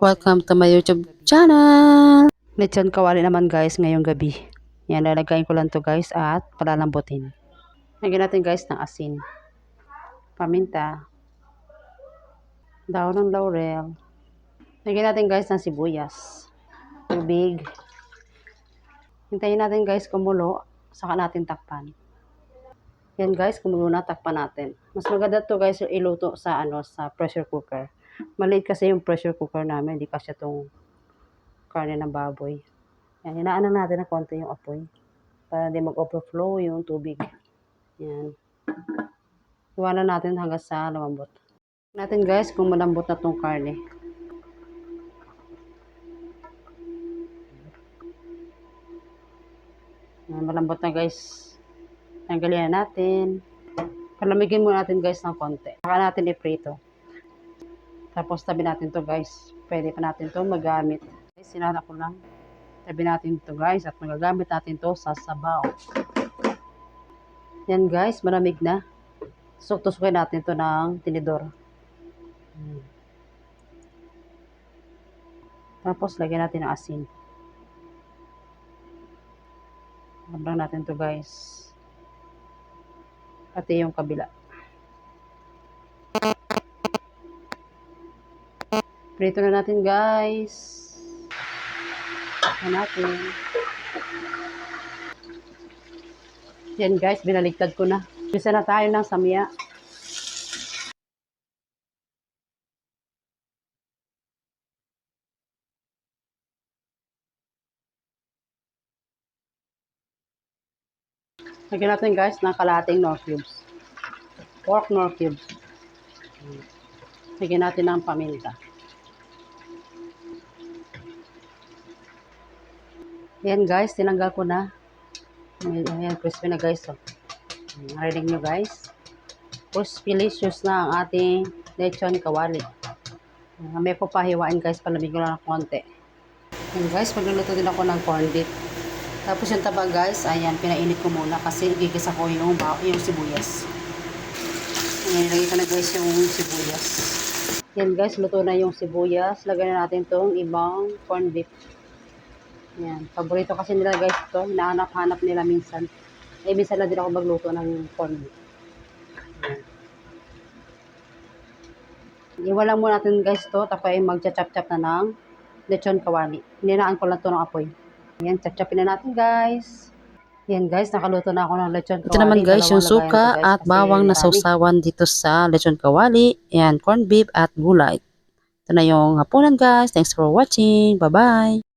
Welcome to my YouTube channel! Lechon kawali naman guys ngayong gabi. Yan, lalagayin ko lang to guys at palalambutin. Lagyan natin guys ng asin, paminta, daon ng laurel. Lagyan natin guys ng sibuyas, tubig. Hintayin natin guys kumulo, saka natin takpan. Yan guys, kumulo na, takpan natin. Mas maganda to guys yung iluto sa ano sa pressure cooker. Maliit kasi yung pressure cooker namin, hindi kasi itong karne ng baboy. Yan, hinaan na natin ng konti yung apoy para hindi mag-overflow yung tubig. Yan. Iwanan natin hanggang sa lumambot. Natin guys kung malambot na tong karne. Yan, malambot na guys. Tanggalin na natin. Palamigin muna natin guys ng konti. Saka natin iprito. Tapos tabi natin to guys. Pwede pa natin to magamit. Guys, sinala ko lang. Tabi natin to guys at magagamit natin to sa sabaw. Yan guys, malamig na. So, tusukin natin to ng tinidor. Hmm. Tapos, lagyan natin ng asin. Habang natin to guys. Pati yung kabila. Prito na natin guys. Yan natin. Yan guys, binaligtad ko na. Bisa na tayo ng samya. Lagyan natin guys ng kalating nor cubes. Pork nor cubes. Lagyan natin ng paminta. Yan guys, tinanggal ko na. Ayan, ayan, crispy na guys. Oh. Narinig nyo guys. Crispy delicious na ang ating lechon kawali. Uh, may ko pahiwain guys, palamig ko lang ng konti. Yan guys, magluluto din ako ng corned beef. Tapos yung taba guys, ayan, pinainit ko muna kasi igigisa ko yung, yung sibuyas. Ayan, ilagay ko na guys yung sibuyas. Yan guys, luto na yung sibuyas. Lagyan na natin tong ibang corned beef. Yan, paborito kasi nila guys ito. Hinahanap-hanap nila minsan. Eh, minsan lang din ako magluto ng beef. Yan. Iwalan muna natin guys to tapos ay magcha-chop-chop na ng lechon kawali. Ninaan ko lang to ng apoy. Yan, chop-chopin na natin guys. Yan guys, nakaluto na ako ng lechon kawali. Ito naman guys, yung Dalawang suka guys, at bawang na sausawan dito sa lechon kawali. Yan, corned beef at gulay. Ito na yung hapunan guys. Thanks for watching. Bye-bye.